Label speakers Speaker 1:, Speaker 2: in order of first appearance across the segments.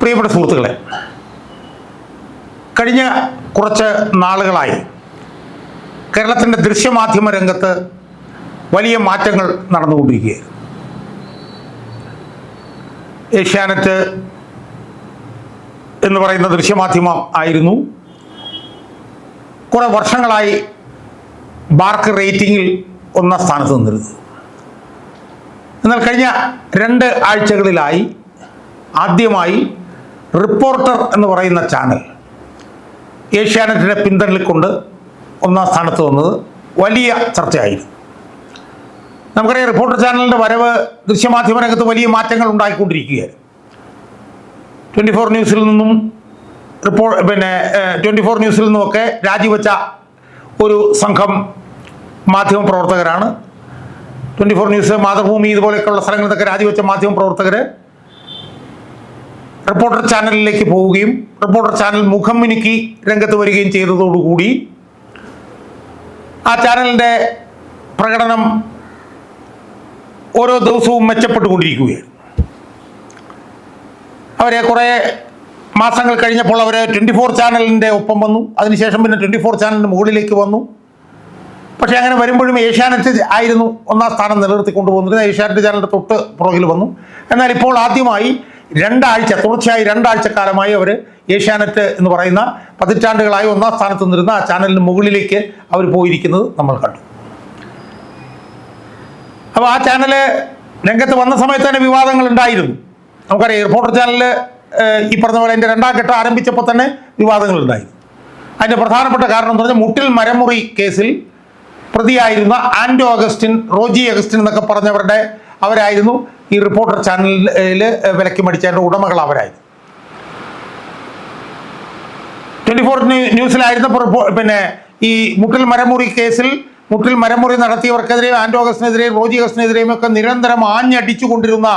Speaker 1: പ്രിയപ്പെട്ട സുഹൃത്തുക്കളെ കഴിഞ്ഞ കുറച്ച് നാളുകളായി കേരളത്തിന്റെ ദൃശ്യമാധ്യമ രംഗത്ത് വലിയ മാറ്റങ്ങൾ നടന്നുകൊണ്ടിരിക്കുകയാണ്. ഏഷ്യാനെറ്റ് എന്ന് പറയുന്ന ദൃശ്യമാധ്യമം ആയിരുന്നു. കുറേ വർഷങ്ങളായി ബാർക്ക് റേറ്റിംഗിൽ ഒന്നാം സ്ഥാനത്ത് നിന്നിരുന്നു. എന്നാൽ കഴിഞ്ഞ രണ്ട് ആഴ്ചകളിലായി ആദ്യമായി റിപ്പോർട്ടർ എന്ന് പറയുന്ന ചാനൽ. ഏഷ്യാനെറ്റിനെ പിന്തള്ളിക്കൊണ്ട് ഒന്നാം സ്ഥാനത്ത് വന്നത് വലിയ ചർച്ചയായിരുന്നു. നമുക്കറിയാം റിപ്പോർട്ടർ ചാനലിന്റെ വരവ് ദൃശ്യമാധ്യമ രംഗത്ത് വലിയ മാറ്റങ്ങൾ ഉണ്ടായിക്കൊണ്ടിരിക്കുകയാണ്. ട്വന്റി ഫോർ ന്യൂസിൽ നിന്നും റിപ്പോ പിന്നെ ട്വന്റി ഫോർ ന്യൂസിൽ നിന്നുമൊക്കെ രാജിവെച്ച ഒരു സംഘം മാധ്യമ പ്രവർത്തകരാണ്. ട്വന്റി ഫോർ ന്യൂസ് മാതൃഭൂമി ഇതുപോലെയൊക്കെയുള്ള സ്ഥലങ്ങളിൽ നിന്നൊക്കെ രാജിവെച്ച മാധ്യമ പ്രവർത്തകർ റിപ്പോർട്ടർ ചാനലിലേക്ക് പോവുകയും റിപ്പോർട്ടർ ചാനൽ മുഖം മിനുക്കി രംഗത്ത് വരികയും ചെയ്തതോടുകൂടി ആ ചാനലിന്റെ പ്രകടനം ഓരോ ദിവസവും മെച്ചപ്പെട്ടുകൊണ്ടിരിക്കുകയാണ് അവരെ കുറേ മാസങ്ങൾ കഴിഞ്ഞപ്പോൾ അവർ ട്വന്റി ഫോർ ചാനലിന്റെ ഒപ്പം വന്നു. അതിനുശേഷം പിന്നെ ട്വന്റി ഫോർ ചാനലിന്റെ മുകളിലേക്ക് വന്നു. പക്ഷേ അങ്ങനെ വരുമ്പോഴും ഏഷ്യാനെറ്റ് ആയിരുന്നു ഒന്നാം സ്ഥാനം നിലനിർത്തിക്കൊണ്ടു പോകുന്നത് ഏഷ്യാനെറ്റ് ചാനലിന്റെ തൊട്ട് പുറകിൽ വന്നു. എന്നാൽ ഇപ്പോൾ ആദ്യമായി രണ്ടാഴ്ച തുടർച്ചയായി രണ്ടാഴ്ച കാലമായി അവർ ഏഷ്യാനെറ്റ് എന്ന് പറയുന്ന പതിറ്റാണ്ടുകളായി ഒന്നാം സ്ഥാനത്ത് നിന്നിരുന്ന ആ ചാനലിന് മുകളിലേക്ക് അവർ പോയിരിക്കുന്നത് നമ്മൾ കണ്ടു. അപ്പോൾ ആ ചാനൽ രംഗത്ത് വന്ന സമയത്ത് തന്നെ വിവാദങ്ങൾ ഉണ്ടായിരുന്നു. നമുക്കറിയാം റിപ്പോർട്ടർ ചാനലിൽ ഈ പറഞ്ഞ പോലെ എന്റെ രണ്ടാം ഘട്ടം ആരംഭിച്ചപ്പോൾ തന്നെ വിവാദങ്ങൾ ഉണ്ടായിരുന്നു. അതിന്റെ പ്രധാനപ്പെട്ട കാരണം എന്ന് പറഞ്ഞാൽ മുട്ടിൽ മരമുറി കേസിൽ പ്രതിയായിരുന്ന ആൻഡോ അഗസ്റ്റിൻ റോജി അഗസ്റ്റിൻ എന്നൊക്കെ പറഞ്ഞവരുടെ അവരായിരുന്നു. ഈ റിപ്പോർട്ടർ ചാനലിൽ വിലക്ക് മേടിച്ചതിന്റെ ഉടമകൾ അവരായിരുന്നു. ട്വന്റി ഫോർ ന്യൂസിലായിരുന്നപ്പോൾ പിന്നെ ഈ മുട്ടിൽ മരമുറി കേസിൽ മുട്ടിൽ മരമുറി നടത്തിയവർക്കെതിരെയും ആൻഡോ അഗസ്റ്റിനെതിരെയും ഒക്കെ നിരന്തരം ആഞ്ഞടിച്ചു കൊണ്ടിരുന്ന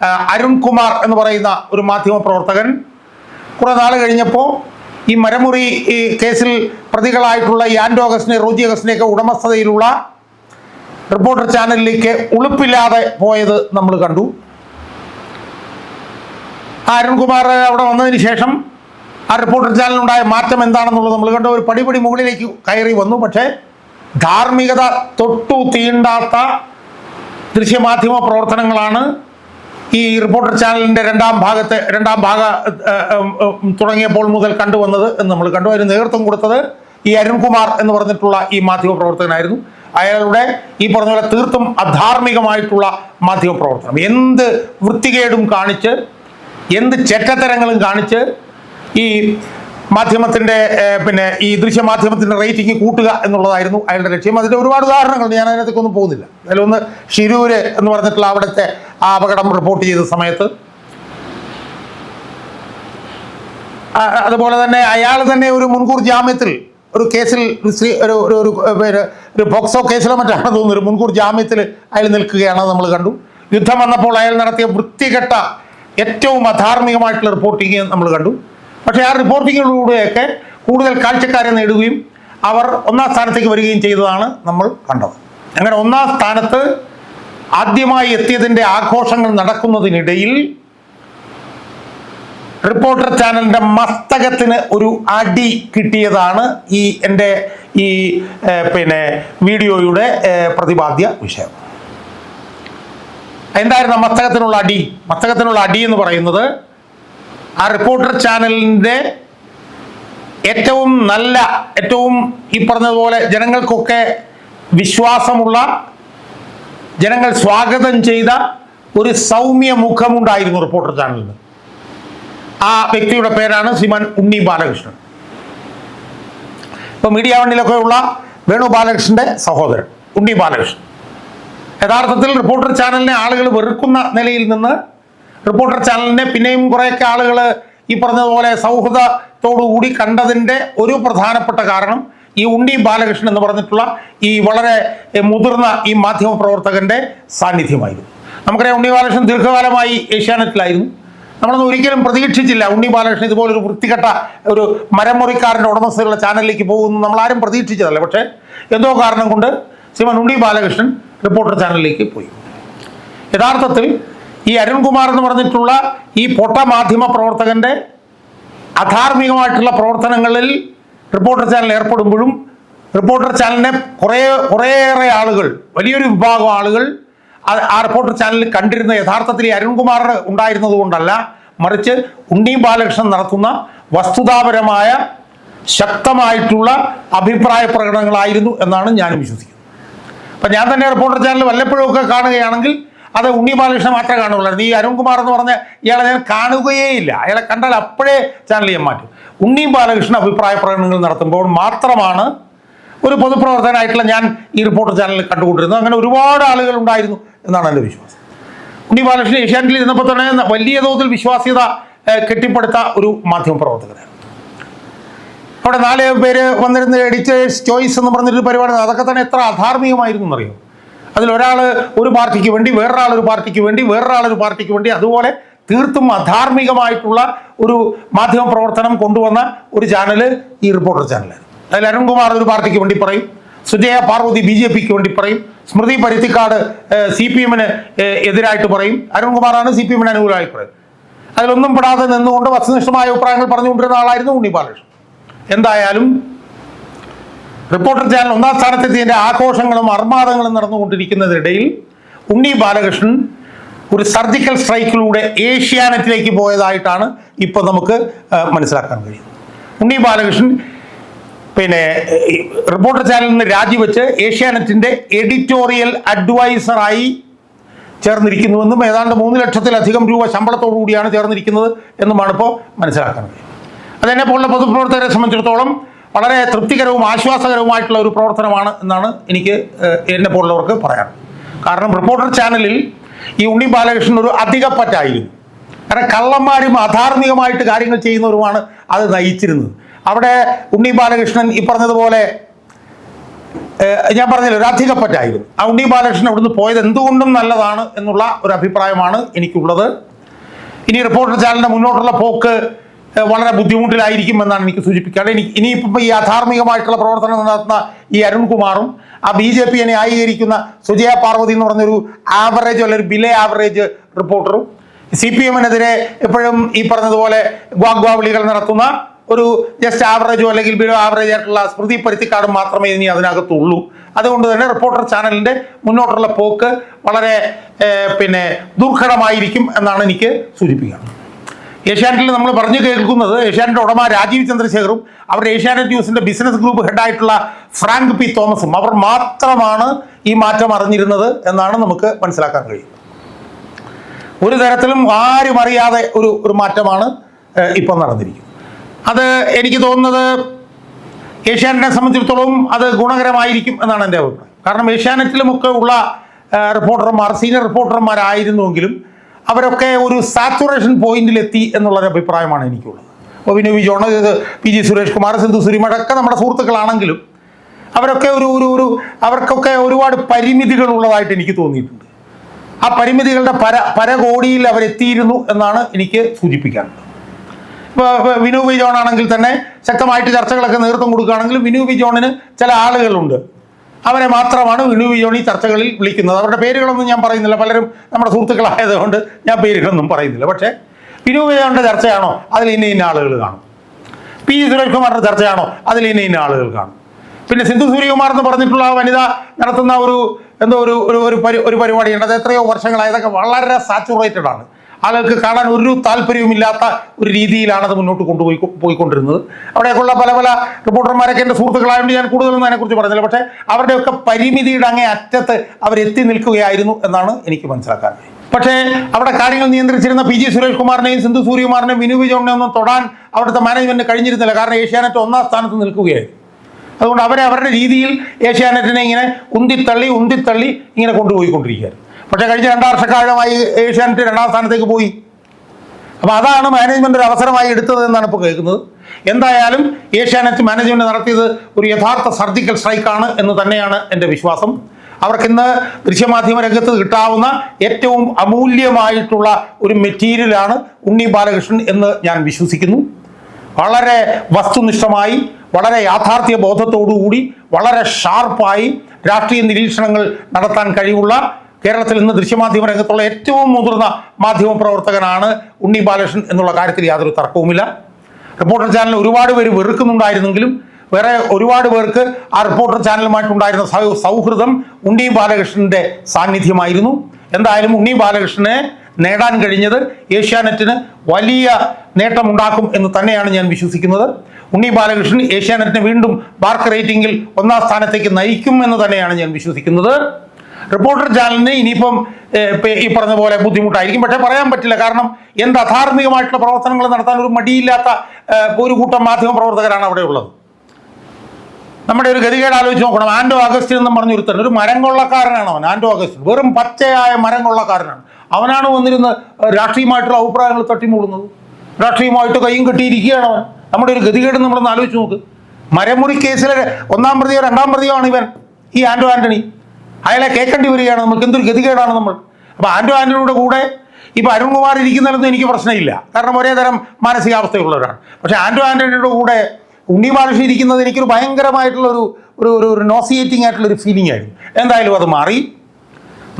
Speaker 1: ആ, അരുൺ കുമാർ എന്ന് പറയുന്ന ഒരു മാധ്യമ പ്രവർത്തകൻ. കുറേ നാൾ കഴിഞ്ഞപ്പോൾ ഈ മരമുറി കേസിൽ പ്രതികളായിട്ടുള്ള ഈ ആൻഡോ അഗസ്റ്റിനെ ഉടമസ്ഥതയിലുള്ള റിപ്പോർട്ടർ ചാനലിലേക്ക് ഉളുപ്പില്ലാതെ പോയത് നമ്മൾ കണ്ടു. അരുൺകുമാർ അവിടെ വന്നതിന് ശേഷം ആ റിപ്പോർട്ടർ ചാനലിനുണ്ടായ മാറ്റം എന്താണെന്നുള്ളത് നമ്മൾ കണ്ട. ഒരു പടിപടി മുകളിലേക്ക് കയറി വന്നു. പക്ഷേ ധാർമ്മികത തൊട്ടു തീണ്ടാത്ത ദൃശ്യമാധ്യമ പ്രവർത്തനങ്ങളാണ് ഈ റിപ്പോർട്ടർ ചാനലിന്റെ രണ്ടാം ഭാഗത്തെ രണ്ടാം ഭാഗ തുടങ്ങിയപ്പോൾ മുതൽ കണ്ടുവന്നത് എന്ന് നമ്മൾ കണ്ടു. അതിന് നേതൃത്വം കൊടുത്തത് ഈ അരുൺകുമാർ എന്ന് പറഞ്ഞിട്ടുള്ള ഈ മാധ്യമ പ്രവർത്തകനായിരുന്നു. അയാളുടെ ഈ പറഞ്ഞ പോലെ തീർത്തും അധാർമികമായിട്ടുള്ള മാധ്യമപ്രവർത്തനം. എന്ത് വൃത്തികേടും കാണിച്ച് എന്ത് ചെറ്റത്തരങ്ങളും കാണിച്ച് ഈ മാധ്യമത്തിന്റെ പിന്നെ ഈ ദൃശ്യമാധ്യമത്തിന്റെ റേറ്റിംഗ് കൂട്ടുക എന്നുള്ളതായിരുന്നു അയാളുടെ ലക്ഷ്യം. അതിന്റെ ഒരുപാട് ഉദാഹരണങ്ങൾ ഞാൻ അതിനകത്തേക്കൊന്നും പോകുന്നില്ല. അതിലൊന്ന് ഷിരൂര് എന്ന് പറഞ്ഞിട്ടുള്ള അവിടുത്തെ ആ അപകടം റിപ്പോർട്ട് ചെയ്ത സമയത്ത്. അതുപോലെ തന്നെ അയാൾ തന്നെ ഒരു മുൻകൂർ ജാമ്യത്തിൽ ഒരു കേസിൽ സ്ത്രീ ഒരു ഒരു ഒരു പേര് ഒരു പോക്സോ കേസിലോ മറ്റാണ് തോന്നുന്നു ഒരു മുൻകൂർ ജാമ്യത്തിൽ അയാൾ നിൽക്കുകയാണെന്ന് നമ്മൾ കണ്ടു. യുദ്ധം വന്നപ്പോൾ അയാൾ നടത്തിയ വൃത്തികെട്ട ഏറ്റവും അധാർമികമായിട്ടുള്ള റിപ്പോർട്ടിങ് നമ്മൾ കണ്ടു. പക്ഷേ ആ റിപ്പോർട്ടിങ്ങിലൂടെയൊക്കെ കൂടുതൽ കാഴ്ചക്കാരെ നേടുകയും അവർ ഒന്നാം സ്ഥാനത്തേക്ക് വരികയും ചെയ്തതാണ് നമ്മൾ കണ്ടത്. അങ്ങനെ ഒന്നാം സ്ഥാനത്ത് ആദ്യമായി എത്തിയതിന്റെ ആഘോഷങ്ങൾ നടക്കുന്നതിനിടയിൽ റിപ്പോർട്ടർ ചാനലിന്റെ മസ്തകത്തിന് ഒരു അടി കിട്ടിയതാണ് ഈ എന്റെ ഈ പിന്നെ വീഡിയോയുടെ പ്രതിപാദ്യ വിഷയം. എന്തായിരുന്നു മസ്തകത്തിനുള്ള അടി? മസ്തകത്തിനുള്ള അടി എന്ന് പറയുന്നത് ആ റിപ്പോർട്ടർ ചാനലിന്റെ ഏറ്റവും നല്ല ഏറ്റവും ഈ പറഞ്ഞതുപോലെ ജനങ്ങൾക്കൊക്കെ വിശ്വാസമുള്ള ജനങ്ങൾ സ്വാഗതം ചെയ്ത ഒരു സൗമ്യ മുഖമുണ്ടായിരുന്നു റിപ്പോർട്ടർ ചാനലിന്. ആ വ്യക്തിയുടെ പേരാണ് ശ്രീമാൻ ഉണ്ണി ബാലകൃഷ്ണൻ. ഇപ്പൊ മീഡിയ വണ്ണിലൊക്കെ ഉള്ള വേണു ബാലകൃഷ്ണന്റെ സഹോദരൻ ഉണ്ണി ബാലകൃഷ്ണൻ. യഥാർത്ഥത്തിൽ റിപ്പോർട്ടർ ചാനലിനെ ആളുകൾ വെറുക്കുന്ന നിലയിൽ നിന്ന് റിപ്പോർട്ടർ ചാനലിനെ പിന്നെയും കുറേയൊക്കെ ആളുകൾ ഈ പറഞ്ഞതുപോലെ സൗഹൃദത്തോടുകൂടി കണ്ടതിന്റെ ഒരു പ്രധാനപ്പെട്ട കാരണം ഈ ഉണ്ണി ബാലകൃഷ്ണൻ എന്ന് പറഞ്ഞിട്ടുള്ള ഈ വളരെ മുതിർന്ന ഈ മാധ്യമ പ്രവർത്തകന്റെ സാന്നിധ്യമായിരുന്നു. നമുക്കറിയാം ഉണ്ണി ബാലകൃഷ്ണൻ ദീർഘകാലമായി ഏഷ്യാനെറ്റിലായിരുന്നു. നമ്മളൊന്നും ഒരിക്കലും പ്രതീക്ഷിച്ചില്ല. ഉണ്ണി ബാലകൃഷ്ണൻ ഇതുപോലൊരു വൃത്തികെട്ട ഒരു മരമുറിക്കാരന്റെ ഉടമസ്ഥയുള്ള ചാനലിലേക്ക് പോകുമെന്ന് നമ്മൾ ആരും പ്രതീക്ഷിച്ചതല്ല. പക്ഷേ എന്തോ കാരണം കൊണ്ട് ശ്രീമാൻ ഉണ്ണി ബാലകൃഷ്ണൻ റിപ്പോർട്ടർ ചാനലിലേക്ക് പോയി. യഥാർത്ഥത്തിൽ ഈ അരുൺകുമാർ എന്ന് പറഞ്ഞിട്ടുള്ള ഈ പൊട്ട മാധ്യമ പ്രവർത്തകന്റെ അധാർമികമായിട്ടുള്ള പ്രവർത്തനങ്ങളിൽ റിപ്പോർട്ടർ ചാനൽ ഏർപ്പെടുമ്പോഴും റിപ്പോർട്ടർ ചാനലിനെ കുറേ കുറേയേറെ ആളുകൾ വലിയൊരു വിഭാഗം ആളുകൾ ആ- റിപ്പോർട്ടർ ചാനലിൽ കണ്ടിരുന്ന യഥാർത്ഥത്തിൽ അരുൺകുമാർ ഉണ്ടായിരുന്നത് കൊണ്ടല്ല മറിച്ച് ഉണ്ണിയും ബാലകൃഷ്ണൻ നടത്തുന്ന വസ്തുതാപരമായ ശക്തമായിട്ടുള്ള അഭിപ്രായ പ്രകടനങ്ങളായിരുന്നു എന്നാണ് ഞാനും വിശ്വസിക്കുന്നത്. അപ്പം ഞാൻ തന്നെ റിപ്പോർട്ടർ ചാനൽ വല്ലപ്പോഴും ഒക്കെ കാണുകയാണെങ്കിൽ അത് ഉണ്ണി ബാലകൃഷ്ണൻ മാത്രമേ കാണുകയുള്ളായിരുന്നു ഈ അരുൺകുമാർ എന്ന് പറഞ്ഞ ഇയാളെ ഞാൻ കാണുകയേ ഇല്ല. അയാളെ കണ്ടാൽ അപ്പോഴേ ചാനൽ ഞാൻ മാറ്റും. ഉണ്ണി ബാലകൃഷ്ണൻ അഭിപ്രായ പ്രകടനങ്ങൾ നടത്തുമ്പോൾ മാത്രമാണ് ഒരു പൊതുപ്രവർത്തകനായിട്ടുള്ള ഞാൻ ഈ റിപ്പോർട്ടർ ചാനലിൽ കണ്ടുകൊണ്ടിരുന്നത്. അങ്ങനെ ഒരുപാട് ആളുകൾ ഉണ്ടായിരുന്നു. എന്നാണ് എന്റെ വിശ്വാസം. ഉണ്ണി ബാലകൃഷ്ണൻ ഏഷ്യാനെറ്റിൽ ഇരുന്നപ്പോൾ തന്നെ വലിയ തോതിൽ വിശ്വാസ്യത കെട്ടിപ്പടുത്ത ഒരു മാധ്യമ പ്രവർത്തകനാണ്. അവിടെ നാല് പേര് വന്നിരുന്ന എഡിറ്റേഴ്സ് ചോയ്സ് എന്ന് പറഞ്ഞൊരു പരിപാടി അതൊക്കെ തന്നെ എത്ര അധാർമികമായിരുന്നു എന്നറിയോ അതിലൊരാൾ ഒരു പാർട്ടിക്ക് വേണ്ടി വേറൊരാൾ ഒരു പാർട്ടിക്ക് വേണ്ടി വേറൊരാൾ ഒരു പാർട്ടിക്ക് വേണ്ടി അതുപോലെ തീർത്തും അധാർമികമായിട്ടുള്ള ഒരു മാധ്യമ പ്രവർത്തനം കൊണ്ടുവന്ന ഒരു ചാനൽ ഈ റിപ്പോർട്ടർ ചാനലാണ് അതിൽ അരുൺകുമാർ ഒരു പാർട്ടിക്ക് വേണ്ടി പറയും. സുജയ പാർവതി ബി ജെ പിക്ക് വേണ്ടി പറയും. സ്മൃതി പരുത്തിക്കാട് സി പി എമ്മിന് എതിരായിട്ട് പറയും. അരുൺകുമാറാണ് സി പി എമ്മിന് അനുകൂലമായി പറയും അതിലൊന്നും പെടാതെ നിന്നുകൊണ്ട് വസ്തുനിഷ്ഠമായ അഭിപ്രായങ്ങൾ പറഞ്ഞുകൊണ്ടിരുന്ന ആളായിരുന്നു ഉണ്ണി ബാലകൃഷ്ണൻ എന്തായാലും റിപ്പോർട്ടർ ചാനൽ ഒന്നാം സ്ഥാനത്തെത്തിയതിന്റെ ആഘോഷങ്ങളും അർമാദങ്ങളും നടന്നുകൊണ്ടിരിക്കുന്നതിനിടയിൽ ഉണ്ണി ബാലകൃഷ്ണൻ ഒരു സർജിക്കൽ സ്ട്രൈക്കിലൂടെ ഏഷ്യാനെറ്റിലേക്ക് പോയതായിട്ടാണ് ഇപ്പോൾ നമുക്ക് മനസ്സിലാക്കാൻ കഴിയുന്നത്. ഉണ്ണി ബാലകൃഷ്ണൻ പിന്നെ റിപ്പോർട്ടർ ചാനലിൽ നിന്ന് രാജിവെച്ച് ഏഷ്യാനെറ്റിന്റെ എഡിറ്റോറിയൽ അഡ്വൈസറായി ചേർന്നിരിക്കുന്നുവെന്നും ഏതാണ്ട് മൂന്ന് ലക്ഷത്തിലധികം രൂപ ശമ്പളത്തോടു കൂടിയാണ് ചേർന്നിരിക്കുന്നത് എന്നുമാണ് ഇപ്പോൾ മനസ്സിലാക്കുന്നത്. അതെന്നെ പോലുള്ള പൊതുപ്രവർത്തകരെ സംബന്ധിച്ചിടത്തോളം വളരെ തൃപ്തികരവും ആശ്വാസകരവുമായിട്ടുള്ള ഒരു പ്രവർത്തനമാണ് എന്നാണ് എനിക്ക് എന്നെ പോലുള്ളവർക്ക് പറയാൻ കാരണം റിപ്പോർട്ടർ ചാനലിൽ ഈ ഉണ്ണി ബാലകൃഷ്ണൻ ഒരു അധികപ്പറ്റായിരുന്നു കാരണം കള്ളന്മാരും അധാർമികമായിട്ട് കാര്യങ്ങൾ ചെയ്യുന്നവരുമാണ് അത് നയിച്ചിരുന്നത്. അവിടെ ഉണ്ണി ബാലകൃഷ്ണൻ ഈ പറഞ്ഞതുപോലെ ഞാൻ പറഞ്ഞില്ല ഒരു അധികപ്പറ്റായിരുന്നു. ആ ഉണ്ണി ബാലകൃഷ്ണൻ അവിടുന്ന് പോയത് എന്തുകൊണ്ടും നല്ലതാണ് എന്നുള്ള ഒരു അഭിപ്രായമാണ് എനിക്കുള്ളത്. ഇനി റിപ്പോർട്ടർ ചാനലിന്റെ മുന്നോട്ടുള്ള പോക്ക് വളരെ ബുദ്ധിമുട്ടിലായിരിക്കും എന്നാണ് എനിക്ക് സൂചിപ്പിക്കാറ് എനിക്ക് ഇനിയിപ്പം ഈ അധാർമികമായിട്ടുള്ള പ്രവർത്തനം നടത്തുന്ന ഈ അരുൺകുമാറും ആ ബി ജെ പി എന്നെ ന്യായീകരിക്കുന്ന സുജയ പാർവതി എന്ന് പറഞ്ഞൊരു ആവറേജ് അല്ല ഒരു ബിലെ ആവറേജ് റിപ്പോർട്ടറും സി പി എമ്മിനെതിരെ എപ്പോഴും ഈ പറഞ്ഞതുപോലെ ഗ്വാഗ്വാവിളികൾ നടത്തുന്ന ഒരു ജസ്റ്റ് ആവറേജോ അല്ലെങ്കിൽ ബിലോ ആവറേജ് ആയിട്ടുള്ള സ്മൃതി പരുത്തിക്കാടും മാത്രമേ ഇനി അതിനകത്തുള്ളൂ. അതുകൊണ്ട് തന്നെ റിപ്പോർട്ടർ ചാനലിന്റെ മുന്നോട്ടുള്ള പോക്ക് വളരെ പിന്നെ ദുർഘടമായിരിക്കും എന്നാണ് എനിക്ക് സൂചിപ്പിക്കുന്നത് ഏഷ്യാനെറ്റിൽ നമ്മൾ പറഞ്ഞു കേൾക്കുന്നത് ഏഷ്യാനെറ്റ് ഉടമ രാജീവ് ചന്ദ്രശേഖറും അവരുടെ ഏഷ്യാനെറ്റ് ന്യൂസിന്റെ ബിസിനസ് ഗ്രൂപ്പ് ഹെഡായിട്ടുള്ള ഫ്രാങ്ക് പി തോമസും. അവർ മാത്രമാണ് ഈ മാറ്റം അറിഞ്ഞിരുന്നത് എന്നാണ് നമുക്ക് മനസ്സിലാക്കാൻ കഴിയും ഒരു തരത്തിലും ആരും അറിയാതെ ഒരു ഒരു മാറ്റമാണ് ഇപ്പം നടന്നിരിക്കുന്നത്. അത് എനിക്ക് തോന്നുന്നത് ഏഷ്യാനെറ്റിനെ സംബന്ധിച്ചിടത്തോളം അത് ഗുണകരമായിരിക്കും എന്നാണ് എന്റെ അഭിപ്രായം. കാരണം ഏഷ്യാനെറ്റിലുമൊക്കെ ഉള്ള റിപ്പോർട്ടർമാർ സീനിയർ റിപ്പോർട്ടർമാരായിരുന്നുവെങ്കിലും അവരൊക്കെ ഒരു സാച്ചുറേഷൻ പോയിന്റിലെത്തി എന്നുള്ളൊരു അഭിപ്രായമാണ് എനിക്കുള്ളത്. അപ്പോൾ വിജോൺ ഇത് പി ജി സുരേഷ് കുമാർ സിന്ധു സുരിമടൊക്കെ നമ്മുടെ സുഹൃത്തുക്കളാണെങ്കിലും അവരൊക്കെ ഒരു ഒരു ഒരു അവർക്കൊക്കെ ഒരുപാട് പരിമിതികൾ ഉള്ളതായിട്ട് എനിക്ക് തോന്നിയിട്ടുണ്ട്. ആ പരിമിതികളുടെ പര പരകോടിയിൽ അവരെത്തിയിരുന്നു എന്നാണ് എനിക്ക് ഇപ്പോൾ വിനു വി ജോൺ ആണെങ്കിൽ തന്നെ ശക്തമായിട്ട് ചർച്ചകളൊക്കെ നേതൃത്വം കൊടുക്കുകയാണെങ്കിലും വിനു വി ജോണിന് ചില ആളുകളുണ്ട്. അവരെ മാത്രമാണ് വിനു വി ജോൺ ഈ ചർച്ചകളിൽ വിളിക്കുന്നത്. അവരുടെ പേരുകളൊന്നും ഞാൻ പറയുന്നില്ല. പലരും നമ്മുടെ സുഹൃത്തുക്കളായതുകൊണ്ട് ഞാൻ പേരുകളൊന്നും പറയുന്നില്ല. പക്ഷേ വിനു വി ജോണിന്റെ ചർച്ചയാണോ? അതിൽ ഇന്ന ഇന്ന ആളുകൾ കാണും. പി സുരേഷ്കുമാറിന്റെ ചർച്ചയാണോ? അതിൽ ഇന്ന ഇന്ന ആളുകൾ കാണും. പിന്നെ സിന്ധു സൂര്യകുമാർ എന്ന് പറഞ്ഞിട്ടുള്ള വനിത നടത്തുന്ന ഒരു എന്തോ ഒരു ഒരു ഒരു പരി ഒരു പരിപാടിയുണ്ട്. അത് എത്രയോ വർഷങ്ങളായി. അതൊക്കെ വളരെ സാച്ചുറേറ്റഡ് ആണ്. ആളുകൾക്ക് കാണാൻ ഒരു താല്പര്യവുമില്ലാത്ത ഒരു രീതിയിലാണ് അത് മുന്നോട്ട് കൊണ്ടുപോയി പോയിക്കൊണ്ടിരുന്നത്. അവിടെയൊക്കെയുള്ള പല പല റിപ്പോർട്ടർമാരൊക്കെ എന്റെ സുഹൃത്തുക്കളായതുകൊണ്ട് ഞാൻ കൂടുതലൊന്നും അതിനെക്കുറിച്ച് പറഞ്ഞില്ല. പക്ഷേ അവരുടെയൊക്കെ പരിമിതിയുടെ അങ്ങേ അറ്റത്ത് അവരെത്തി നിൽക്കുകയായിരുന്നു എന്നാണ് എനിക്ക് മനസ്സിലാക്കാൻ പക്ഷേ അവിടെ കാര്യങ്ങൾ നിയന്ത്രിച്ചിരുന്ന പി ജി സുരേഷ് കുമാറിനെയും സിന്ധു സൂര്യകുമാറിനെയും വിനു വിജോണിനെ ഒന്നും തൊടാൻ അവിടുത്തെ മാനേജ്മെന്റ് കഴിഞ്ഞിരുന്നില്ല. കാരണം ഏഷ്യാനെറ്റ് ഒന്നാം സ്ഥാനത്ത് നിൽക്കുകയായിരുന്നു. അതുകൊണ്ട് അവരെ അവരുടെ രീതിയിൽ ഏഷ്യാനെറ്റിനെ ഇങ്ങനെ ഉന്തിത്തള്ളി ഉന്തിത്തള്ളി ഇങ്ങനെ കൊണ്ടുപോയിക്കൊണ്ടിരിക്കുകയായിരുന്നു. പക്ഷേ കഴിഞ്ഞ രണ്ടു വർഷക്കാലമായി ഏഷ്യാനെറ്റ് രണ്ടാം സ്ഥാനത്തേക്ക് പോയി. അപ്പോൾ അതാണ് മാനേജ്മെന്റ് ഒരു അവസരമായി എടുത്തത് എന്നാണ് ഇപ്പോൾ കേൾക്കുന്നത്. എന്തായാലും ഏഷ്യാനെറ്റ് മാനേജ്മെന്റ് നടത്തിയത് ഒരു യഥാർത്ഥ സർജിക്കൽ സ്ട്രൈക്കാണ് എന്ന് തന്നെയാണ് എന്റെ വിശ്വാസം. അവർക്കിന്ന് ദൃശ്യമാധ്യമ രംഗത്ത് കിട്ടാവുന്ന ഏറ്റവും അമൂല്യമായിട്ടുള്ള ഒരു മെറ്റീരിയലാണ് ഉണ്ണി ബാലകൃഷ്ണൻ എന്ന് ഞാൻ വിശ്വസിക്കുന്നു. വളരെ വസ്തുനിഷ്ഠമായി വളരെ യാഥാർത്ഥ്യ ബോധത്തോടുകൂടി വളരെ ഷാർപ്പായി രാഷ്ട്രീയ നിരീക്ഷണങ്ങൾ നടത്താൻ കഴിവുള്ള കേരളത്തിൽ ഇന്ന് ദൃശ്യമാധ്യമ രംഗത്തുള്ള ഏറ്റവും മുതിർന്ന മാധ്യമ പ്രവർത്തകനാണ് ഉണ്ണി ബാലകൃഷ്ണൻ എന്നുള്ള കാര്യത്തിൽ യാതൊരു തർക്കവുമില്ല. റിപ്പോർട്ടർ ചാനൽ ഒരുപാട് പേര് വെറുക്കുന്നുണ്ടായിരുന്നെങ്കിലും വേറെ ഒരുപാട് പേർക്ക് ആ റിപ്പോർട്ടർ ചാനലുമായിട്ടുണ്ടായിരുന്ന സൗഹൃദം ഉണ്ണി ബാലകൃഷ്ണന്റെ സാന്നിധ്യമായിരുന്നു. എന്തായാലും ഉണ്ണി ബാലകൃഷ്ണനെ നേടാൻ കഴിഞ്ഞത് ഏഷ്യാനെറ്റിന് വലിയ നേട്ടമുണ്ടാക്കും എന്ന് തന്നെയാണ് ഞാൻ വിശ്വസിക്കുന്നത്. ഉണ്ണി ബാലകൃഷ്ണൻ ഏഷ്യാനെറ്റിനെ വീണ്ടും ബാർക്ക് റേറ്റിംഗിൽ ഒന്നാം സ്ഥാനത്തേക്ക് നയിക്കും എന്ന് തന്നെയാണ് ഞാൻ വിശ്വസിക്കുന്നത്. റിപ്പോർട്ടർ ചാനലിന് ഇനിയിപ്പം ഈ പറഞ്ഞ പോലെ ബുദ്ധിമുട്ടായിരിക്കും. പക്ഷേ പറയാൻ പറ്റില്ല. കാരണം എന്ത് അധാർമികമായിട്ടുള്ള പ്രവർത്തനങ്ങൾ നടത്താൻ ഒരു മടിയില്ലാത്ത ഒരു കൂട്ടം മാധ്യമ പ്രവർത്തകരാണ് അവിടെ ഉള്ളത്. നമ്മുടെ ഒരു ഗതികേട് ആലോചിച്ച് നോക്കണം. ആൻഡോ അഗസ്റ്റിൻ എന്ന് പറഞ്ഞൊരുത്തൻ ഒരു മരം കൊള്ളക്കാരനാണ് അവൻ. ആൻഡോ അഗസ്റ്റിൻ വെറും പച്ചയായ മരം കൊള്ളക്കാരനാണ് അവനാണ് വന്നിരുന്ന് രാഷ്ട്രീയമായിട്ടുള്ള അഭിപ്രായങ്ങൾ തട്ടിമൂടുന്നത്. രാഷ്ട്രീയമായിട്ട് കൈയും കെട്ടിയിരിക്കുകയാണ് അവൻ. നമ്മുടെ ഒരു ഗതികേട് നമ്മളൊന്ന് ആലോചിച്ച് നോക്ക്. മരമുറി കേസിലെ ഒന്നാം പ്രതിയോ രണ്ടാം പ്രതിയോ ആണ് ഇവൻ ഈ ആൻഡോ ആന്റണി. അയാളെ കേൾക്കേണ്ടി വരികയാണ് നമുക്ക് എന്തൊരു ഗതികേടാണ് നമ്മൾ. അപ്പോൾ ആൻഡോ ആൻഡോയുടെ കൂടെ ഇപ്പോൾ അരുൺകുമാർ ഇരിക്കുന്നതിലൊന്നും എനിക്ക് പ്രശ്നമില്ല. കാരണം ഒരേ തരം മാനസികാവസ്ഥയുള്ളവരാണ്. പക്ഷേ ആൻഡോ ആൻഡോയുടെ കൂടെ ഉണ്ണി മാനുഷി ഇരിക്കുന്നത് എനിക്കൊരു ഭയങ്കരമായിട്ടുള്ള ഒരു ഒരു ഒരു നോസിയേറ്റിംഗ് ആയിട്ടുള്ള ഒരു ഫീലിംഗ് ആയിരുന്നു. എന്തായാലും അത് മാറി.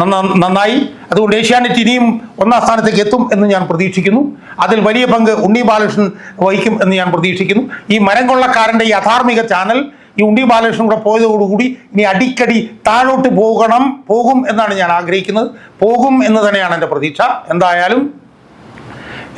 Speaker 1: നന്ന- നന്നായി. അതുകൊണ്ട് ഏഷ്യാനെറ്റ് ഇനിയും ഒന്നാം സ്ഥാനത്തേക്ക് എത്തും എന്ന് ഞാൻ പ്രതീക്ഷിക്കുന്നു. അതിൽ വലിയ പങ്ക് ഉണ്ണി ബാലകൃഷ്ണൻ വഹിക്കും എന്ന് ഞാൻ പ്രതീക്ഷിക്കുന്നു. ഈ മരം കൊള്ളക്കാരന്റെ ഈ അധാർമിക ചാനൽ ഈ ഉണ്ണി ബാലകൃഷ്ണൻ കൂടെ പോയതോടുകൂടി ഇനി അടിക്കടി താഴോട്ട് പോകണം പോകും എന്നാണ് ഞാൻ ആഗ്രഹിക്കുന്നത്. പോകും എന്ന് തന്നെയാണ് എന്റെ പ്രതീക്ഷ. എന്തായാലും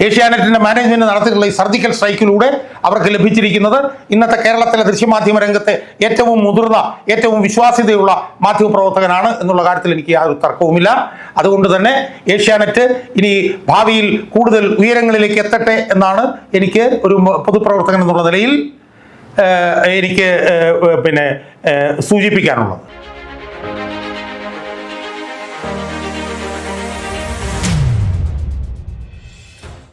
Speaker 1: ഏഷ്യാനെറ്റിന്റെ മാനേജ്മെന്റ് നടത്തിയിട്ടുള്ള ഈ സർജിക്കൽ സ്ട്രൈക്കിലൂടെ അവർക്ക് ലഭിച്ചിരിക്കുന്നത് ഇന്നത്തെ കേരളത്തിലെ ദൃശ്യമാധ്യമ രംഗത്തെ ഏറ്റവും മുതിർന്ന ഏറ്റവും വിശ്വാസ്യതയുള്ള മാധ്യമപ്രവർത്തകനാണ് എന്നുള്ള കാര്യത്തിൽ എനിക്ക് യാതൊരു തർക്കവുമില്ല. അതുകൊണ്ട് തന്നെ ഏഷ്യാനെറ്റ് ഇനി ഭാവിയിൽ കൂടുതൽ ഉയരങ്ങളിലേക്ക് എത്തട്ടെ എന്നാണ് എനിക്ക് ഒരു പൊതുപ്രവർത്തകൻ എന്നുള്ള നിലയിൽ എനിക്ക് പിന്നെ സൂചിപ്പിക്കാനുള്ളത്.